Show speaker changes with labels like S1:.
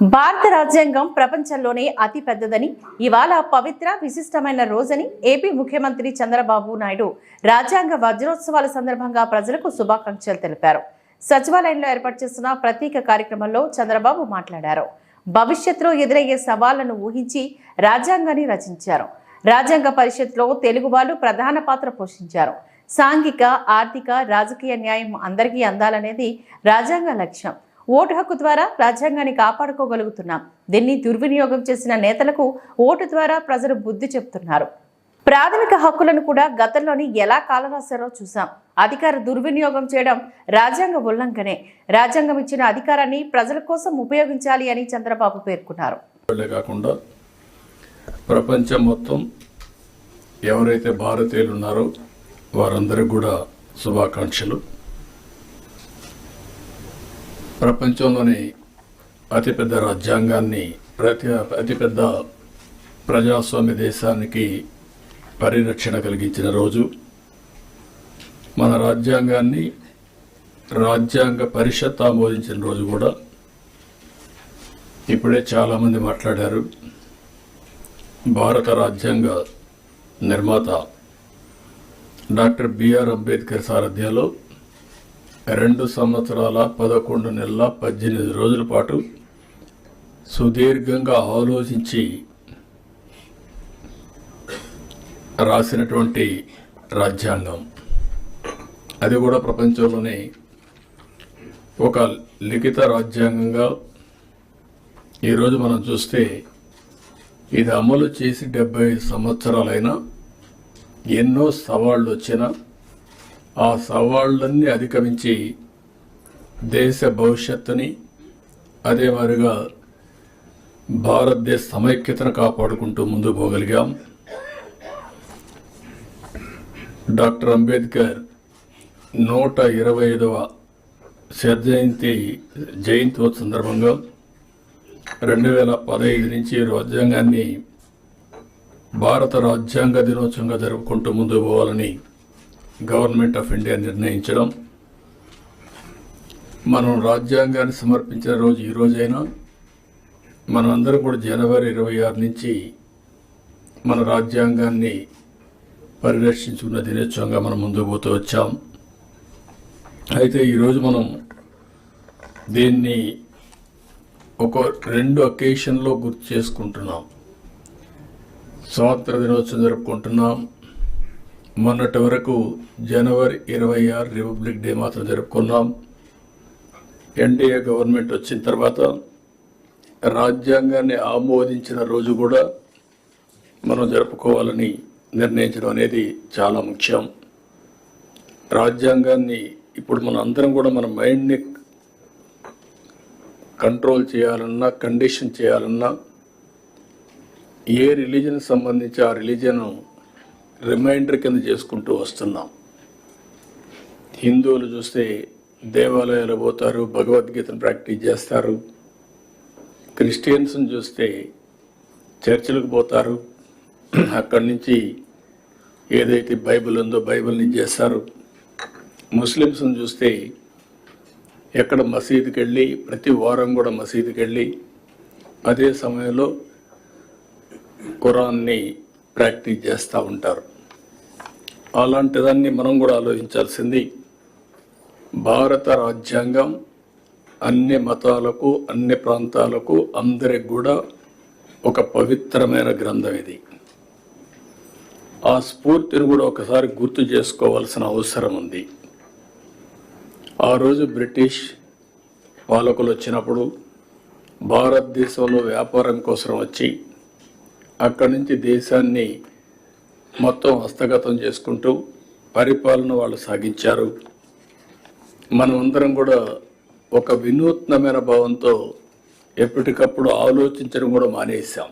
S1: భారత రాజ్యాంగం ప్రపంచంలోనే అతి పెద్దదని ఇవాళ పవిత్ర విశిష్టమైన రోజని ఏపీ ముఖ్యమంత్రి చంద్రబాబు నాయుడు రాజ్యాంగ వజ్రోత్సవాల సందర్భంగా ప్రజలకు శుభాకాంక్షలు తెలిపారు. సచివాలయంలో ఏర్పాటు చేసిన ప్రత్యేక కార్యక్రమంలో చంద్రబాబు మాట్లాడారు. భవిష్యత్తులో ఎదురయ్యే సవాళ్ళను ఊహించి రాజ్యాంగాన్ని రచించారు. రాజ్యాంగ పరిషత్లో తెలుగు వాళ్ళు ప్రధాన పాత్ర పోషించారు. సాంఘిక ఆర్థిక రాజకీయ న్యాయం అందరికీ అందాలనేది రాజ్యాంగ లక్ష్యం. ఓటు హక్కు ద్వారా రాజ్యాంగాన్ని కాపాడుకోగలుగుతున్నాం. దీన్ని దుర్వినియోగం చేసిన నేతలకు ఓటు ద్వారా ప్రజలు బుద్ధి చెప్తున్నారు. ప్రాథమిక హక్కులను కూడా గతంలోని ఎలా కాలరాశారో చూసాం అధికార దుర్వినియోగం చేయడం రాజ్యాంగ ఉల్లంఘనే. రాజ్యాంగం ఇచ్చిన అధికారాన్ని ప్రజల కోసం ఉపయోగించాలి అని చంద్రబాబు పేర్కొన్నారు.
S2: కాకుండా ప్రపంచం మొత్తం ఎవరైతే భారతీయులు ఉన్నారో వారందరికీ కూడా శుభాకాంక్షలు. ప్రపంచంలోని అతిపెద్ద రాజ్యాంగాన్ని ప్రతి అతిపెద్ద ప్రజాస్వామ్య దేశానికి పరిరక్షణ కలిగించిన రోజు. మన రాజ్యాంగాన్ని రాజ్యాంగ పరిషత్ ఆమోదించిన రోజు కూడా. ఇప్పుడే చాలామంది మాట్లాడారు. భారత రాజ్యాంగ నిర్మాత డాక్టర్ బిఆర్ అంబేద్కర్ సారథ్యంలో రెండు సంవత్సరాల పదకొండు నెలల పద్దెనిమిది రోజుల పాటు సుదీర్ఘంగా ఆలోచించి రాసినటువంటి రాజ్యాంగం. అది కూడా ప్రపంచంలోనే ఒక లిఖిత రాజ్యాంగంగా ఈరోజు మనం చూస్తే ఇది అమలు చేసి డెబ్బై సంవత్సరాలైనా ఎన్నో సవాళ్ళు వచ్చినా ఆ సవాళ్ళన్నీ అధిగమించి దేశ భవిష్యత్తుని అదే మాదిరిగా భారతదేశ సమైక్యతను కాపాడుకుంటూ ముందు పోగలిగాం. డాక్టర్ అంబేద్కర్ నూట ఇరవై ఐదవ జయంతి జయంతి సందర్భంగా రెండు వేల పదహైదు నుంచి రాజ్యాంగాన్ని భారత రాజ్యాంగ దినోత్సవంగా జరుపుకుంటూ ముందు పోవాలని గవర్నమెంట్ ఆఫ్ ఇండియా నిర్ణయించడం మనం రాజ్యాంగాన్ని సమర్పించిన రోజు ఈ రోజైనా మనమందరం కూడా జనవరి ఇరవై ఆరు నుంచి మన రాజ్యాంగాన్ని పరిరక్షించుకున్న దినోత్సవంగా మనం ముందుకు పోతూ వచ్చాం. అయితే ఈరోజు మనం దీన్ని ఒక రెండు అకేషన్లో గుర్తు చేసుకుంటున్నాం. స్వాతంత్ర దినోత్సవం జరుపుకుంటున్నాం. మొన్నటి వరకు జనవరి ఇరవై ఆరు రిపబ్లిక్ డే మాత్రం జరుపుకున్నాం. ఎన్డీఏ గవర్నమెంట్ వచ్చిన తర్వాత రాజ్యాంగాన్ని ఆమోదించిన రోజు కూడా మనం జరుపుకోవాలని నిర్ణయించడం అనేది చాలా ముఖ్యం. రాజ్యాంగాన్ని ఇప్పుడు మన అందరం కూడా మన మైండ్ని కంట్రోల్ చేయాలన్నా కండిషన్ చేయాలన్నా ఏ రిలీజన్ సంబంధించి ఆ రిలీజను రిమైండర్ కింద చేసుకుంటూ వస్తున్నాం. హిందువులు చూస్తే దేవాలయాలు పోతారు భగవద్గీతను ప్రాక్టీస్ చేస్తారు. క్రిస్టియన్స్ని చూస్తే చర్చిలకు పోతారు. అక్కడి నుంచి ఏదైతే బైబిల్ ఉందో బైబిల్ని చేస్తారు. ముస్లిమ్స్ని చూస్తే ఎక్కడ మసీదుకి వెళ్ళి ప్రతి వారం కూడా మసీదుకి వెళ్ళి అదే సమయంలో ఖురాన్ని ప్రాక్టీస్ చేస్తూ ఉంటారు. అలాంటిదాన్ని మనం కూడా ఆలోచించాల్సింది. భారత రాజ్యాంగం అన్ని మతాలకు అన్ని ప్రాంతాలకు అందరికి కూడా ఒక పవిత్రమైన గ్రంథం ఇది. ఆ స్ఫూర్తిని కూడా ఒకసారి గుర్తు చేసుకోవాల్సిన అవసరం ఉంది. ఆ రోజు బ్రిటిష్ పాలకులు వచ్చినప్పుడు భారతదేశంలో వ్యాపారం కోసం వచ్చి అక్కడి నుంచి దేశాన్ని మొత్తం హస్తగతం చేసుకుంటూ పరిపాలన వాళ్ళు సాగించారు. మనమందరం కూడా ఒక వినూత్నమైన భావంతో ఎప్పటికప్పుడు ఆలోచించడం కూడా మానేసాం